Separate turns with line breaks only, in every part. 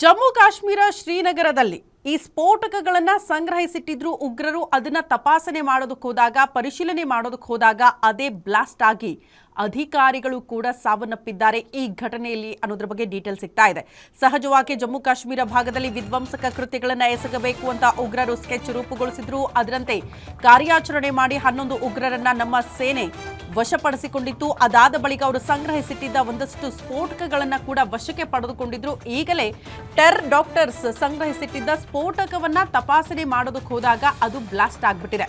ಜಮ್ಮು ಕಾಶ್ಮೀರ ಶ್ರೀನಗರದಲ್ಲಿ ಈ ಸ್ಫೋಟಕಗಳನ್ನ ಸಂಗ್ರಹಿಸಿಟ್ಟಿದ್ರು ಉಗ್ರರು, ಅದನ್ನ ತಪಾಸಣೆ ಮಾಡೋದಕ್ಕೆ ಹೋದಾಗ ಪರಿಶೀಲನೆ ಮಾಡೋದಕ್ಕೆ ಹೋದಾಗ ಅದೇ ಬ್ಲಾಸ್ಟ್ ಆಗಿ ಅಧಿಕಾರಿಗಳು ಕೂಡ ಸಾವನ್ನಪ್ಪಿದ್ದಾರೆ. ಈ ಘಟನೆಯಲ್ಲಿ ಅನ್ನೋದ್ರ ಬಗ್ಗೆ ಡೀಟೇಲ್ ಸಿಗ್ತಾ ಇದೆ. ಸಹಜವಾಗಿ ಜಮ್ಮು ಕಾಶ್ಮೀರ ಭಾಗದಲ್ಲಿ ವಿಧ್ವಂಸಕ ಕೃತ್ಯಗಳನ್ನ ಎಸಗಬೇಕು ಅಂತ ಉಗ್ರರು ಸ್ಕೆಚ್ ರೂಪುಗೊಳಿಸಿದ್ರು. ಅದರಂತೆ ಕಾರ್ಯಾಚರಣೆ ಮಾಡಿ ಹನ್ನೊಂದು ಉಗ್ರರನ್ನ ನಮ್ಮ ಸೇನೆ ವಶಪಡಿಸಿಕೊಂಡಿತ್ತು. ಅದಾದ ಬಳಿಕ ಅವರು ಸಂಗ್ರಹಿಸಿಟ್ಟಿದ್ದ ಒಂದಷ್ಟು ಸ್ಫೋಟಕಗಳನ್ನು ಕೂಡ ವಶಕ್ಕೆ ಪಡೆದುಕೊಂಡಿದ್ರು. ಈಗಲೇ ಟೆರ್ ಡಾಕ್ಟರ್ಸ್ ಸಂಗ್ರಹಿಸಿಟ್ಟಿದ್ದ ಸ್ಫೋಟಕವನ್ನ ತಪಾಸಣೆ ಮಾಡೋದಕ್ಕೆ ಹೋದಾಗ ಅದು ಬ್ಲಾಸ್ಟ್ ಆಗ್ಬಿಟ್ಟಿದೆ.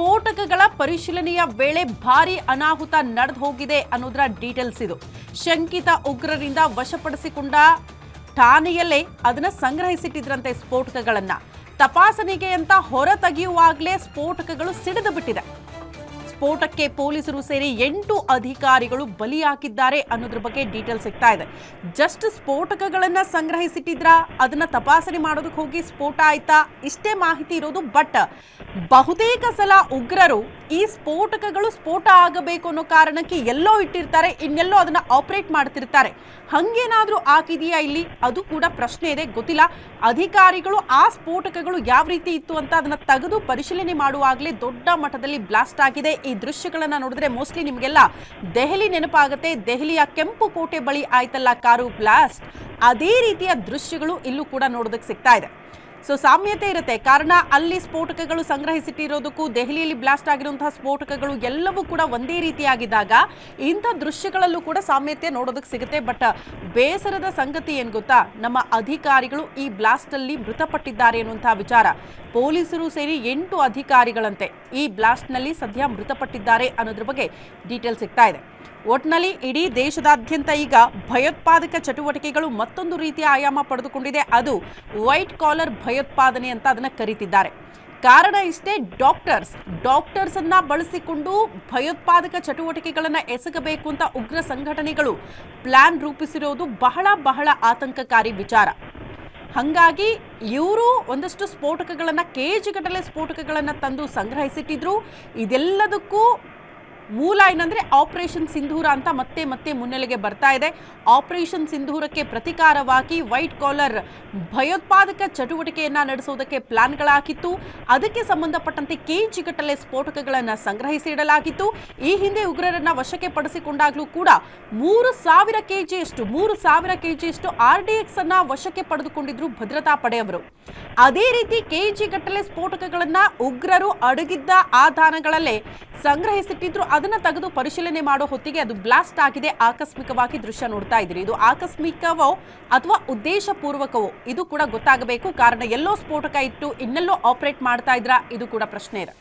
ಸ್ಫೋಟಕಗಳ ಪರಿಶೀಲನೆಯ ವೇಳೆ ಭಾರಿ ಅನಾಹುತ ನಡೆದು ಹೋಗಿದೆ ಅನ್ನೋದರ ಡೀಟೇಲ್ಸ್ ಇದು. ಶಂಕಿತ ಉಗ್ರರಿಂದ ವಶಪಡಿಸಿಕೊಂಡ ಠಾಣೆಯಲ್ಲೇ ಅದನ್ನ ಸಂಗ್ರಹಿಸಿಟ್ಟಿದ್ರಂತೆ ಸ್ಫೋಟಕಗಳನ್ನ. ತಪಾಸಣೆಗೆ ಅಂತ ಹೊರ ತೆಗೆಯುವಾಗಲೇ ಸ್ಫೋಟಕಗಳು ಸಿಡಿದು ಬಿಟ್ಟಿದೆ. ಸ್ಫೋಟಕ್ಕೆ ಪೊಲೀಸರು ಸೇರಿ ಎಂಟು ಅಧಿಕಾರಿಗಳು ಬಲಿಯಾಗಿದ್ದಾರೆ ಅನ್ನೋದ್ರ ಬಗ್ಗೆ ಡೀಟೇಲ್ ಸಿಗ್ತಾ ಇದೆ. ಜಸ್ಟ್ ಸ್ಫೋಟಕಗಳನ್ನ ಸಂಗ್ರಹಿಸಿಟ್ಟಿದ್ರ? ಅದನ್ನ ತಪಾಸಣೆ ಮಾಡೋದಕ್ಕೆ ಹೋಗಿ ಸ್ಫೋಟ ಆಯ್ತಾ? ಇಷ್ಟೇ ಮಾಹಿತಿ ಇರೋದು, ಬಟ್ ಬಹುತೇಕ ಸಲ ಉಗ್ರರು ಈ ಸ್ಫೋಟಕಗಳು ಸ್ಫೋಟ ಆಗಬೇಕು ಅನ್ನೋ ಕಾರಣಕ್ಕೆ ಎಲ್ಲೋ ಇಟ್ಟಿರ್ತಾರೆ, ಇನ್ನೆಲ್ಲೋ ಅದನ್ನ ಆಪರೇಟ್ ಮಾಡ್ತಿರ್ತಾರೆ. ಹಂಗೇನಾದ್ರೂ ಆಗಿದೆಯಾ ಇಲ್ಲಿ? ಅದು ಕೂಡ ಪ್ರಶ್ನೆ ಇದೆ, ಗೊತ್ತಿಲ್ಲ. ಅಧಿಕಾರಿಗಳು ಆ ಸ್ಫೋಟಕಗಳು ಯಾವ ರೀತಿ ಇತ್ತು ಅಂತ ಅದನ್ನ ತೆಗೆದು ಪರಿಶೀಲನೆ ಮಾಡುವಾಗಲೇ ದೊಡ್ಡ ಮಟ್ಟದಲ್ಲಿ ಬ್ಲಾಸ್ಟ್ ಆಗಿದೆ. ದೃಶ್ಯಗಳನ್ನ ನೋಡಿದ್ರೆ ಮೋಸ್ಟ್ಲಿ ನಿಮಗೆಲ್ಲ ದೆಹಲಿ ನೆನಪಾಗುತ್ತೆ. ದೆಹಲಿಯ ಕೆಂಪು ಕೋಟೆ ಬಳಿ ಆಯ್ತಲ್ಲ ಕಾರು ಬ್ಲಾಸ್ಟ್ ಅದೇ ರೀತಿಯ ದೃಶ್ಯಗಳು ಇಲ್ಲೂ ಕೂಡ ನೋಡೋದಕ್ಕೆ ಸಿಗ್ತಾ ಇದೆ. ಸೊ ಸಾಮ್ಯತೆ ಇರುತ್ತೆ. ಕಾರಣ, ಅಲ್ಲಿ ಸ್ಫೋಟಕಗಳು ಸಂಗ್ರಹಿಸಿಟ್ಟಿರೋದಕ್ಕೂ, ದೆಹಲಿಯಲ್ಲಿ ಬ್ಲಾಸ್ಟ್ ಆಗಿರುವಂತಹ ಸ್ಫೋಟಕಗಳು ಎಲ್ಲವೂ ಕೂಡ ಒಂದೇ ರೀತಿಯಾಗಿದ್ದಾಗ ಇಂಥ ದೃಶ್ಯಗಳಲ್ಲೂ ಕೂಡ ಸಾಮ್ಯತೆ ನೋಡೋದಕ್ಕೆ ಸಿಗುತ್ತೆ. ಬಟ್ ಬೇಸರದ ಸಂಗತಿ ಏನು ಗೊತ್ತಾ? ನಮ್ಮ ಅಧಿಕಾರಿಗಳು ಈ ಬ್ಲಾಸ್ಟಲ್ಲಿ ಮೃತಪಟ್ಟಿದ್ದಾರೆ ಅನ್ನುವಂತಹ ವಿಚಾರ. ಪೊಲೀಸರು ಸೇರಿ ಎಂಟು ಅಧಿಕಾರಿಗಳಂತೆ. ಈ ಬ್ಲಾಸ್ಟ್ನಲ್ಲಿ ಸದ್ಯ ಮೃತಪಟ್ಟಿದ್ದಾರೆ ಅನ್ನೋದ್ರ ಬಗ್ಗೆ ಡೀಟೇಲ್ ಸಿಗ್ತಾ ಇದೆ. ಒಟ್ನಲ್ಲಿ ಇಡೀ ದೇಶದಾದ್ಯಂತ ಈಗ ಭಯೋತ್ಪಾದಕ ಚಟುವಟಿಕೆಗಳು ಮತ್ತೊಂದು ರೀತಿಯ ಆಯಾಮ ಪಡೆದುಕೊಂಡಿದೆ. ಅದು ವೈಟ್ ಕಾಲರ್ ಭಯೋತ್ಪಾದನೆ ಅಂತ ಅದನ್ನ ಕರೀತಿದ್ದಾರೆ. ಕಾರಣ ಇಷ್ಟೇ ಡಾಕ್ಟರ್ಸ್. ಡಾಕ್ಟರ್ಸ್ ಅನ್ನ ಬಳಸಿಕೊಂಡು ಭಯೋತ್ಪಾದಕ ಚಟುವಟಿಕೆಗಳನ್ನು ಎಸಗಬೇಕು ಅಂತ ಉಗ್ರ ಸಂಘಟನೆಗಳು ಪ್ಲಾನ್ ರೂಪಿಸಿರೋದು ಬಹಳ ಬಹಳ ಆತಂಕಕಾರಿ ವಿಚಾರ. ಹಂಗಾಗಿ ಇವರು ಒಂದಷ್ಟು ಸ್ಫೋಟಕಗಳನ್ನು ಕೆ ಜಿಗಟ್ಟಲೆ ಸ್ಫೋಟಕಗಳನ್ನು ತಂದು ಸಂಗ್ರಹಿಸಿಟ್ಟಿದ್ರು. ಇದೆಲ್ಲದಕ್ಕೂ ಮೂಲ ಏನಂದ್ರೆ ಆಪರೇಷನ್ ಸಿಂಧೂರ ಅಂತ ಮತ್ತೆ ಮತ್ತೆ ಮುನ್ನೆಲೆಗೆ ಬರ್ತಾ ಇದೆ. ಆಪರೇಷನ್ ಸಿಂಧೂರಕ್ಕೆ ಪ್ರತಿಕಾರವಾಗಿ ವೈಟ್ ಕಾಲರ್ ಭಯೋತ್ಪಾದಕ ಚಟುವಟಿಕೆಯನ್ನ ನಡೆಸೋದಕ್ಕೆ ಪ್ಲಾನ್ಗಳಾಗಿತ್ತು. ಅದಕ್ಕೆ ಸಂಬಂಧಪಟ್ಟಂತೆ ಕೆಜಿಗಟ್ಟಲೆ ಸ್ಫೋಟಕಗಳನ್ನು ಸಂಗ್ರಹಿಸಿ ಇಡಲಾಗಿತ್ತು. ಈ ಹಿಂದೆ ಉಗ್ರರನ್ನ ವಶಕ್ಕೆ ಪಡಿಸಿಕೊಂಡಾಗಲೂ ಕೂಡ ಮೂರು ಸಾವಿರ ಕೆಜಿಯಷ್ಟು, ಮೂರು ಸಾವಿರ ಕೆಜಿಯಷ್ಟು ಆರ್ ಡಿ ಎಕ್ಸ್ ಅನ್ನ ವಶಕ್ಕೆ ಪಡೆದುಕೊಂಡಿದ್ರು ಭದ್ರತಾ ಪಡೆಯವರು. ಅದೇ ರೀತಿ ಕೆಜಿ ಗಟ್ಟಲೆ ಸ್ಫೋಟಕಗಳನ್ನ ಉಗ್ರರು ಅಡಗಿದ್ದ ಆ ದಾನಗಳಲ್ಲೇ ಸಂಗ್ರಹಿಸಿಟ್ಟಿದ್ರು, ಅದನ್ನ ತೆಗೆದು ಪರಿಶೀಲನೆ ಮಾಡೋ ಹೊತ್ತಿಗೆ ಅದು ಬ್ಲಾಸ್ಟ್ ಆಗಿದೆ. ಆಕಸ್ಮಿಕವಾಗಿ ದೃಶ್ಯ ನೋಡ್ತಾ ಇದ್ದೀರಿ. ಇದು ಆಕಸ್ಮಿಕವೋ ಅಥವಾ ಉದ್ದೇಶಪೂರ್ವಕವೋ, ಇದು ಕೂಡ ಗೊತ್ತಾಗಬೇಕು. ಕಾರಣ ಎಲ್ಲೋ ಸ್ಫೋಟಕ ಇಟ್ಟು ಇನ್ನೆಲ್ಲೋ ಆಪರೇಟ್ ಮಾಡ್ತಾ ಇದ್ರ, ಇದು ಕೂಡ ಪ್ರಶ್ನೆ ಇದೆ